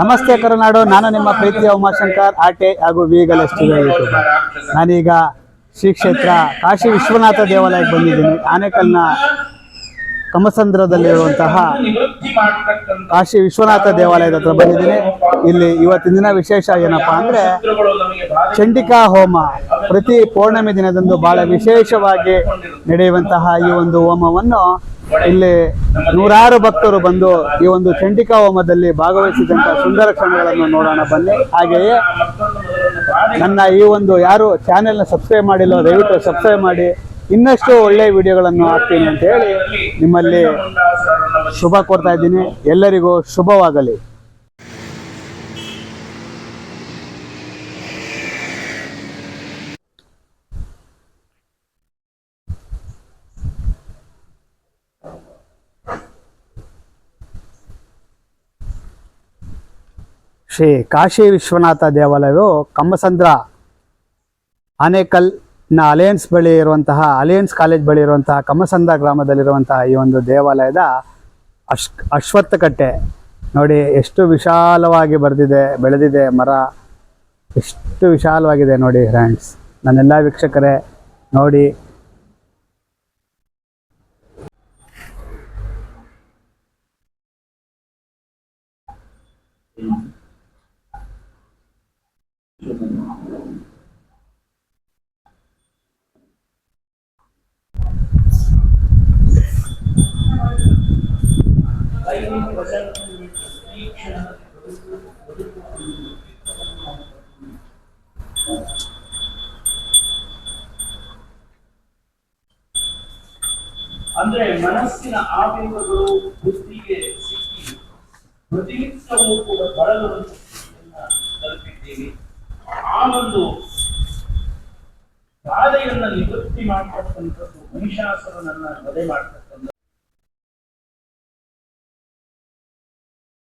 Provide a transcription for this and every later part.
ನಮಸ್ತೆ ಕರುನಾಡು ನಾನು ನಿಮ್ಮ ಪ್ರೀತಿಯ ಉಮಾಶಂಕರ್ ಆಟೆ ಹಾಗೂ ವಿಗಲ ಸ್ಟುಡಿಯೋ ನಾನೀಗ ಶ್ರೀ ಕ್ಷೇತ್ರ ಕಾಶಿ ವಿಶ್ವನಾಥ ದೇವಾಲಯಕ್ಕೆ ಬಂದಿದ್ದೀನಿ. ಆನೇಕಲ್ನ ಕಮಸಂದ್ರದಲ್ಲಿರುವಂತಹ ಕಾಶಿ ವಿಶ್ವನಾಥ ದೇವಾಲಯದ ಹತ್ರ ಬಂದಿದ್ದೀನಿ. ಇಲ್ಲಿ ಇವತ್ತಿನ ದಿನ ವಿಶೇಷ ಏನಪ್ಪಾ ಅಂದ್ರೆ ಚಂಡಿಕಾ ಹೋಮ ಪ್ರತಿ ಪೌರ್ಣಮಿ ದಿನದಂದು ಬಹಳ ವಿಶೇಷವಾಗಿ ನಡೆಯುವಂತಹ ಈ ಒಂದು ಹೋಮವನ್ನು ಇಲ್ಲಿ ನೂರಾರು ಭಕ್ತರು ಬಂದು ಈ ಒಂದು ಚಂಡಿಕಾ ಹೋಮದಲ್ಲಿ ಭಾಗವಹಿಸಿದಂತಹ ಸುಂದರ ಕ್ಷಣಗಳನ್ನು ನೋಡೋಣ ಬನ್ನಿ. ಹಾಗೆಯೇ ನನ್ನ ಈ ಒಂದು ಯಾರು ಚಾನೆಲ್ನ ಸಬ್ಸ್ಕ್ರೈಬ್ ಮಾಡಿಲ್ಲ ದಯವಿಟ್ಟು ಸಬ್ಸ್ಕ್ರೈಬ್ ಮಾಡಿ. ಇನ್ನಷ್ಟು ಒಳ್ಳೆ ವಿಡಿಯೋಗಳನ್ನು ಹಾಕ್ತೀನಿ ಅಂತ ಹೇಳಿ ನಿಮ್ಮಲ್ಲಿ ಶುಭ ಕೋರ್ತಾ ಇದ್ದೀನಿ. ಎಲ್ಲರಿಗೂ ಶುಭವಾಗಲಿ. ಶ್ರೀ ಕಾಶಿ ವಿಶ್ವನಾಥ ದೇವಾಲಯವು ಕಮ್ಮಸಂದ್ರ ಆನೇಕಲ್ನ ಅಲಯನ್ಸ್ ಬಳಿ ಇರುವಂತಹ, ಅಲಯನ್ಸ್ ಕಾಲೇಜ್ ಬಳಿ ಇರುವಂತಹ ಕಮ್ಮಸಂದ್ರ ಗ್ರಾಮದಲ್ಲಿರುವಂತಹ ಈ ಒಂದು ದೇವಾಲಯದ ಅಶ್ ಅಶ್ವತ್ಥಕಟ್ಟೆ ನೋಡಿ, ಎಷ್ಟು ವಿಶಾಲವಾಗಿ ಬರೆದಿದೆ, ಬೆಳೆದಿದೆ ಮರ. ಎಷ್ಟು ವಿಶಾಲವಾಗಿದೆ ನೋಡಿ ಫ್ರೆಂಡ್ಸ್. ನನ್ನೆಲ್ಲ ವೀಕ್ಷಕರೇ, ನೋಡಿ. ಅಂದ್ರೆ ಆವೇಗಗಳು ಬುದ್ಧಿಗೆ ಸಿಕ್ಕಿ ಪ್ರತಿನಿತ್ಯವೂ ಕೂಡ ಬಳಲುವಂತ ತಲುಪಿದ್ದೀವಿ. ಆ ಒಂದು ಬಾಧೆಯನ್ನ ನಿವೃತ್ತಿ ಮಾಡ್ತಕ್ಕಂಥದ್ದು ಮಹಿಷಾಸುರನನ್ನ ವಧೆ ಮಾಡ್ತಕ್ಕಂಥದ್ದು.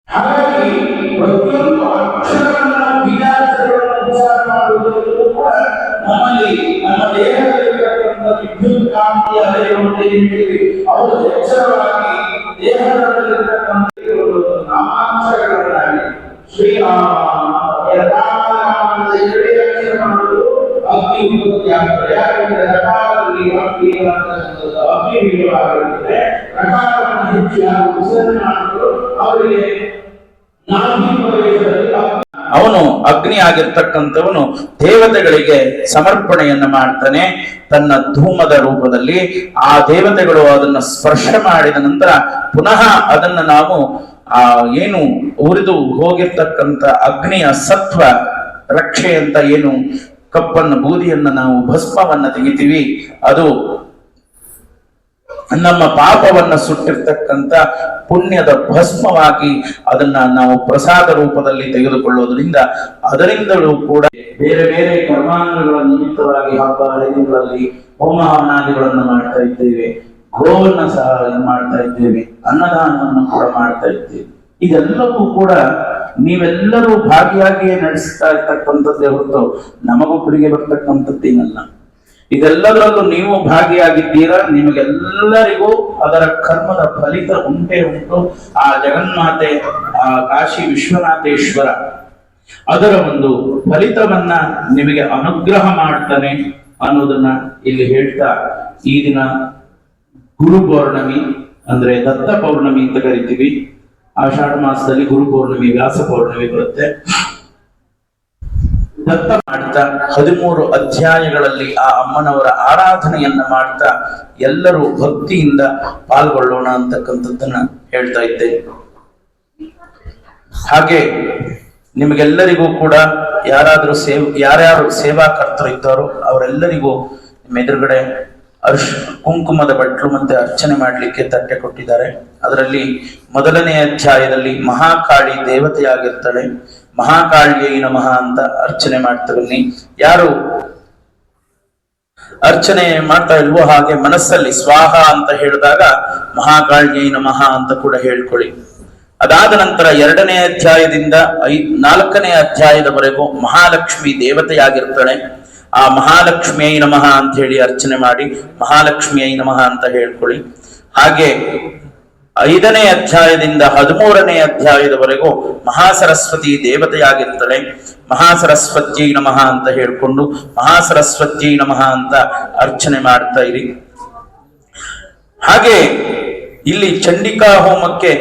ಹಾಗಾಗಿ ಪ್ರತಿಯೊಂದು ಅಕ್ಷರವನ್ನ ಬೀಜಾಕ್ಷರಗಳನ್ನ ಉಚ್ಚಾರ ಮಾಡುವುದರಲ್ಲೂ ಕೂಡ ನಮ್ಮಲ್ಲಿ, ನಮ್ಮ ದೇಹದಲ್ಲಿರ್ತಕ್ಕಂಥ ವಿದ್ಯುತ್ ಕಾಂತಿ ಅಲೆಗಳು ಏನಿವೆ ಅವು ಎಚ್ಚರವಾಗಿ ದೇಹದಲ್ಲಿರ್ತಕ್ಕಂಥ ಇರುವುದು ನಾಮಾಕ್ಷರಗಳನ್ನಾಗಿ ಶ್ರೀರಾಮ ಮಾಡುವುದು ಅಗ್ನಿ ಉತ್ಪತ್ತಿ ಆಗ್ತದೆ ಯಾಕಂದ್ರೆ ರಕಾರದಲ್ಲಿ ಅಗ್ನಿ ಅಗ್ನಿ ಬೀಜವಾಗಿರುತ್ತದೆ ರಕಾರವನ್ನು ಹೆಚ್ಚು ಯಾರು ವಿಸರ್ಜನೆ ಮಾಡಿದ್ರು ಅವರಿಗೆ ನಾಲ್ಕು ಪ್ರದೇಶದಲ್ಲಿ ಅವನು ಅಗ್ನಿ ಆಗಿರ್ತಕ್ಕಂಥವನು ದೇವತೆಗಳಿಗೆ ಸಮರ್ಪಣೆಯನ್ನು ಮಾಡ್ತಾನೆ. ತನ್ನ ಧೂಮದ ರೂಪದಲ್ಲಿ ಆ ದೇವತೆಗಳು ಅದನ್ನ ಸ್ಪರ್ಶ ಮಾಡಿದ ನಂತರ ಪುನಃ ಅದನ್ನ ನಾವು, ಆ, ಏನು ಉರಿದು ಹೋಗಿರ್ತಕ್ಕಂಥ ಅಗ್ನಿಯ ಸತ್ವ ರಕ್ಷೆ ಅಂತ ಏನು ಕಪ್ಪನ್ನು ಬೂದಿಯನ್ನ ನಾವು ಭಸ್ಮವನ್ನ ತೆಗಿತೀವಿ. ಅದು ನಮ್ಮ ಪಾಪವನ್ನ ಸುಟ್ಟಿರ್ತಕ್ಕಂಥ ಪುಣ್ಯದ ಭಸ್ಮವಾಗಿ ಅದನ್ನ ನಾವು ಪ್ರಸಾದ ರೂಪದಲ್ಲಿ ತೆಗೆದುಕೊಳ್ಳೋದ್ರಿಂದ ಅದರಿಂದಲೂ ಕೂಡ ಬೇರೆ ಬೇರೆ ಕರ್ಮಾಂಗಗಳ ನಿಮಿತ್ತವಾಗಿ ಹಬ್ಬ ಹರಿದಿನಗಳಲ್ಲಿ ಹೋಮ ಹವನಾದಿಗಳನ್ನು ಮಾಡ್ತಾ ಇದ್ದೇವೆ. ಗೋವನ್ನ ಸಹ ಮಾಡ್ತಾ ಇದ್ದೇವೆ. ಅನ್ನದಾನವನ್ನು ಕೂಡ ಮಾಡ್ತಾ ಇದ್ದೇವೆ. ಇದೆಲ್ಲವೂ ಕೂಡ ನೀವೆಲ್ಲರೂ ಭಾಗಿಯಾಗಿಯೇ ನಡೆಸ್ತಾ ಇರ್ತಕ್ಕಂಥದ್ದೇ ಹೊರತು ನಮಗೊಬ್ಬರಿಗೆ ಬರ್ತಕ್ಕಂಥದ್ದೇನಲ್ಲ. ಇದೆಲ್ಲದರಲ್ಲೂ ನೀವು ಭಾಗಿಯಾಗಿದ್ದೀರಾ? ನಿಮಗೆಲ್ಲರಿಗೂ ಅದರ ಕರ್ಮದ ಫಲಿತ ಉಂಟೇ ಉಂಟು. ಆ ಜಗನ್ಮಾತೆ ಆ ಕಾಶಿ ವಿಶ್ವನಾಥೇಶ್ವರ. ಅದರ ಒಂದು ಫಲಿತವನ್ನ ನಿಮಗೆ ಅನುಗ್ರಹ ಮಾಡ್ತಾನೆ ಅನ್ನೋದನ್ನ ಇಲ್ಲಿ ಹೇಳ್ತಾ ಈ ದಿನ ಗುರು ಪೌರ್ಣಮಿ, ಅಂದ್ರೆ ದತ್ತ ಪೌರ್ಣಮಿ ಅಂತ ಕರಿತೀವಿ. ಆಷಾಢ ಮಾಸದಲ್ಲಿ ಗುರು ಪೌರ್ಣಮಿ, ವ್ಯಾಸ ಪೌರ್ಣಮಿ ಬರುತ್ತೆ. ಮಾಡ್ತಾ ಹದಿಮೂರು ಅಧ್ಯಾಯಗಳಲ್ಲಿ ಆ ಅಮ್ಮನವರ ಆರಾಧನೆಯನ್ನ ಮಾಡ್ತಾ ಎಲ್ಲರೂ ಭಕ್ತಿಯಿಂದ ಪಾಲ್ಗೊಳ್ಳೋಣ ಅಂತಕ್ಕಂಥದ್ದನ್ನ ಹೇಳ್ತಾ ಇದ್ದೆ. ಹಾಗೆ ನಿಮಗೆಲ್ಲರಿಗೂ ಕೂಡ ಯಾರಾದರೂ ಸೇವ್, ಯಾರ್ಯಾರು ಸೇವಾಕರ್ತರು ಇದ್ದಾರೋ ಅವರೆಲ್ಲರಿಗೂ ನಿಮ್ಮ ಎದುರುಗಡೆ ಅರ್ಶ್, ಕುಂಕುಮದ ಬಟ್ಲು ಮತ್ತೆ ಅರ್ಚನೆ ಮಾಡಲಿಕ್ಕೆ ತಟ್ಟೆ ಕೊಟ್ಟಿದ್ದಾರೆ. ಅದರಲ್ಲಿ ಮೊದಲನೇ ಅಧ್ಯಾಯದಲ್ಲಿ ಮಹಾಕಾಳಿ ದೇವತೆಯಾಗಿರ್ತಾಳೆ. ಮಹಾಕಾಳಿಯೈ ನಮಃ ಅಂತ ಅರ್ಚನೆ ಮಾಡ್ತಾ ಬನ್ನಿ. ಯಾರು ಅರ್ಚನೆ ಮಾಡ್ತಾ ಇಲ್ವೋ ಹಾಗೆ ಮನಸ್ಸಲ್ಲಿ ಸ್ವಾಹ ಅಂತ ಹೇಳಿದಾಗ ಮಹಾಕಾಳ್ಯೈ ನಮಃ ಅಂತ ಕೂಡ ಹೇಳ್ಕೊಳ್ಳಿ. ಅದಾದ ನಂತರ ಎರಡನೇ ಅಧ್ಯಾಯದಿಂದ ಐ, ನಾಲ್ಕನೇ ಅಧ್ಯಾಯದವರೆಗೂ ಮಹಾಲಕ್ಷ್ಮಿ ದೇವತೆಯಾಗಿರ್ತಾಳೆ. ಆ ಮಹಾಲಕ್ಷ್ಮಿಯೈ ನಮಃ ಅಂತ ಹೇಳಿ ಅರ್ಚನೆ ಮಾಡಿ ಮಹಾಲಕ್ಷ್ಮಿಯೈ ನಮಃ ಅಂತ ಹೇಳ್ಕೊಳ್ಳಿ. ಹಾಗೆ ಐದನೇ ಅಧ್ಯಾಯದಿಂದ ಹದಿಮೂರನೇ ಅಧ್ಯಾಯದವರೆಗೂ ಮಹಾಸರಸ್ವತಿ ದೇವತೆಯಾಗಿರ್ತಾಳೆ ಮಹಾಸರಸ್ವತ್ಯೈ ನಮಃ ಅಂತ ಹೇಳ್ಕೊಂಡು ಮಹಾಸರಸ್ವತ್ಯೈ ನಮಃ ಅಂತ ಅರ್ಚನೆ ಮಾಡ್ತಾ ಇರಿ. ಹಾಗೆ ಇಲ್ಲಿ ಚಂಡಿಕಾ ಹೋಮಕ್ಕೆ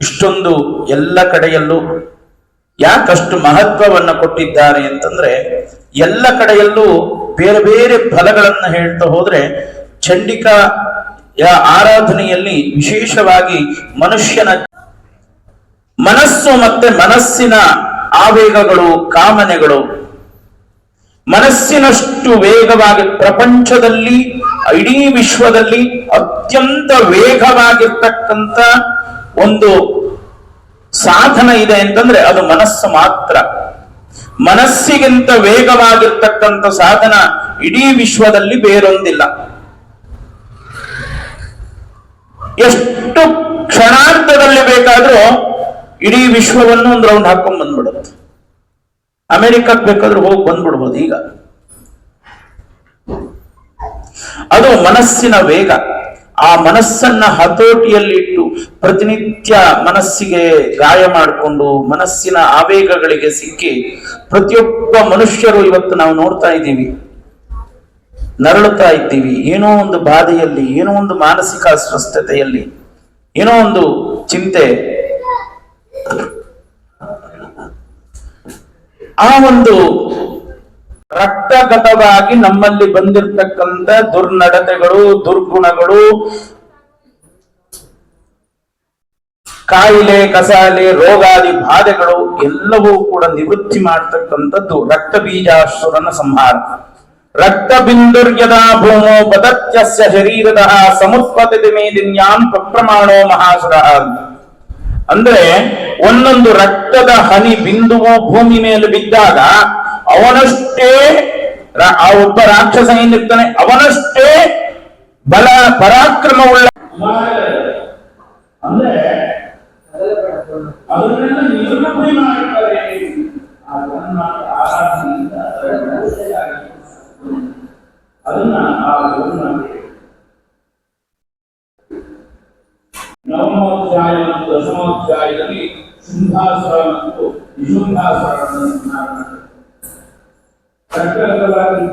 ಇಷ್ಟೊಂದು ಎಲ್ಲ ಕಡೆಯಲ್ಲೂ ಯಾಕಷ್ಟು ಮಹತ್ವವನ್ನ ಕೊಟ್ಟಿದ್ದಾರೆ ಅಂತಂದ್ರೆ ಎಲ್ಲ ಕಡೆಯಲ್ಲೂ ಬೇರೆ ಬೇರೆ ಫಲಗಳನ್ನ ಹೇಳ್ತಾ ಹೋದ್ರೆ ಚಂಡಿಕಾ ಯ- ಆರಾಧನೆಯಲ್ಲಿ ವಿಶೇಷವಾಗಿ ಮನುಷ್ಯನ ಮನಸ್ಸು ಮತ್ತೆ ಮನಸ್ಸಿನ ಆವೇಗಗಳು, ಕಾಮನೆಗಳು. ಮನಸ್ಸಿನಷ್ಟು ವೇಗವಾಗಿ ಪ್ರಪಂಚದಲ್ಲಿ, ಇಡೀ ವಿಶ್ವದಲ್ಲಿ ಅತ್ಯಂತ ವೇಗವಾಗಿರ್ತಕ್ಕಂಥ ಒಂದು ಸಾಧನ ಇದೆ ಅಂತಂದ್ರೆ ಅದು ಮನಸ್ಸು ಮಾತ್ರ. ಮನಸ್ಸಿಗಿಂತ ವೇಗವಾಗಿರ್ತಕ್ಕಂಥ ಸಾಧನ ಇಡೀ ವಿಶ್ವದಲ್ಲಿ ಬೇರೊಂದಿಲ್ಲ. ಎಷ್ಟು ಕ್ಷಣಾರ್ಧದಲ್ಲಿ ಬೇಕಾದ್ರೂ ಇಡೀ ವಿಶ್ವವನ್ನು ಒಂದು ರೌಂಡ್ ಹಾಕೊಂಡ್ ಬಂದ್ಬಿಡುತ್ತೆ. ಅಮೆರಿಕಕ್ಕೆ ಬೇಕಾದ್ರೂ ಹೋಗಿ ಬಂದ್ಬಿಡ್ಬೋದು ಈಗ. ಅದು ಮನಸ್ಸಿನ ವೇಗ. ಆ ಮನಸ್ಸನ್ನ ಹತೋಟಿಯಲ್ಲಿಟ್ಟು ಪ್ರತಿನಿತ್ಯ ಮನಸ್ಸಿಗೆ ಗಾಯ ಮಾಡಿಕೊಂಡು ಮನಸ್ಸಿನ ಆವೇಗಗಳಿಗೆ ಸಿಕ್ಕಿ ಪ್ರತಿಯೊಬ್ಬ ಮನುಷ್ಯರು ಇವತ್ತು ನಾವು ನೋಡ್ತಾ ಇದ್ದೀವಿ. ನರಳುತ್ತಾ ಇದ್ದೀವಿ. ಏನೋ ಒಂದು ಬಾಧೆಯಲ್ಲಿ, ಏನೋ ಒಂದು ಮಾನಸಿಕ ಅಸ್ವಸ್ಥತೆಯಲ್ಲಿ, ಏನೋ ಒಂದು ಚಿಂತೆ. ಆ ಒಂದು ರಕ್ತಗತವಾಗಿ ನಮ್ಮಲ್ಲಿ ಬಂದಿರತಕ್ಕಂತ ದುರ್ನಡತೆಗಳು, ದುರ್ಗುಣಗಳು, ಕಾಯಿಲೆ, ಕಸಾಲೆ, ರೋಗಾದಿ ಬಾಧೆಗಳು ಎಲ್ಲವೂ ಕೂಡ ನಿವೃತ್ತಿ ಮಾಡತಕ್ಕಂಥದ್ದು ರಕ್ತ ಬೀಜಾಸುರನ ಸಂಹಾರ. ರಕ್ತ ಬಿಂದುರ್ಯದ ಭೂಮೋ ಪದತ್ಯಸ್ಯ ಶರೀರದ ಸಮುತ್ಪತಿ ಮೇದಿನ್ಯಾನ್ ಪ್ರಪ್ರಮಾಣೋ ಮಹಾಸುರ ಅಂದ್ರೆ ಒಂದೊಂದು ರಕ್ತದ ಹನಿ ಬಿಂದುವು ಭೂಮಿ ಮೇಲೆ ಬಿದ್ದಾಗ ಅವನಷ್ಟೇ ಆ ಒಬ್ಬ ರಾಕ್ಷಸ ಏನಿರ್ತಾನೆ, ಅವನಷ್ಟೇ ಬಲ, ಪರಾಕ್ರಮವುಳ್ಳ ಅಂದ್ರೆ ಅದನ್ನೆಲ್ಲ ಅದನ್ನ ಅದನ್ನ ಆ ಗುರುನ ನವಮೋಧ್ಯಾಯ ಮತ್ತು ದಶಮೋಧ್ಯಾಯದಲ್ಲಿ ಸಿಂಹಾಸುರ ಮತ್ತು ನಿಶುಂಭಾಸುರಗಳನ್ನು ಮಾಡ್ತಾರೆ. ರಕರಕಾಲಾಗಿ